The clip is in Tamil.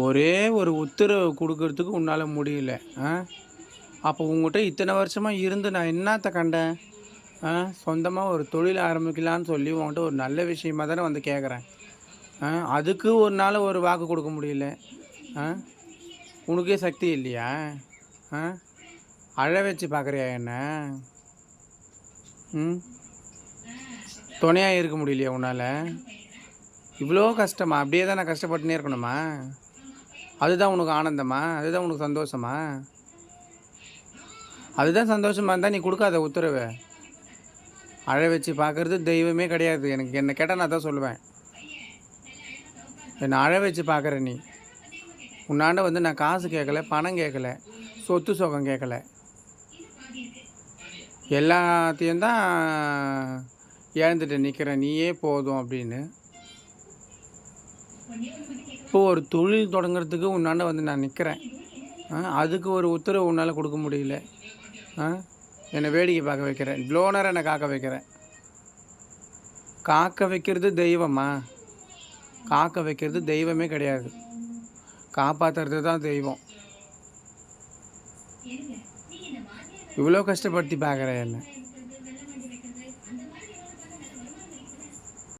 ஒரே ஒரு உத்தரவு கொடுக்கறதுக்கு உன்னால் முடியல ஆ? அப்போ உங்கள்கிட்ட இத்தனை வருஷமாக இருந்து நான் என்னத்த கண்டேன்? ஆ? சொந்தமாக ஒரு தொழில் ஆரம்பிக்கலான்னு சொல்லி உன்கிட்ட ஒரு நல்ல விஷயமா தானே வந்து கேட்குறேன் ஆ? அதுக்கு ஒரு நாள் ஒரு வாக்கு கொடுக்க முடியல ஆ? உனக்கே சக்தி இல்லையா? ஆ? அழ வச்சு பார்க்குறியா என்ன? ம்? துணையாக இருக்க முடியலையா உன்னால்? இவ்வளோ கஷ்டமா? அப்படியே தான் நான் கஷ்டப்பட்டுனே இருக்கணுமா? அதுதான் உனக்கு ஆனந்தமா? அதுதான் உனக்கு சந்தோஷமா? அதுதான் சந்தோஷமாக இருந்தால் நீ கொடுக்காத உத்தரவு. அழ வச்சு பார்க்கறது தெய்வமே கிடையாது. எனக்கு என்ன கேட்டால் நான் தான் சொல்லுவேன். என்னை அழ வச்சு பார்க்குற நீ. உன்னாண்ட வந்து நான் காசு கேட்கல பணம் கேட்கல சொத்து சுகம் கேட்கல. எல்லாத்தையும் தான் இழந்துட்டு நிற்கிறேன் நீயே போதும் அப்படின்னு. இப்போ ஒரு தொழில் தொடங்குறதுக்கு உன்னாண்ட வந்து நான் நிற்கிறேன் அதுக்கு ஒரு உத்தரவு உன்னால் கொடுக்க முடியல. ஆ என்னை வேடிக்கை பார்க்க வைக்கிறேன். லோனரை என்னை காக்க வைக்கிறேன். காக்க வைக்கிறது தெய்வமா? காக்க வைக்கிறது தெய்வமே கிடையாது. காப்பாற்றுறது தான் தெய்வம். இவ்வளோ கஷ்டப்படுத்தி பார்க்குறேன் என்ன.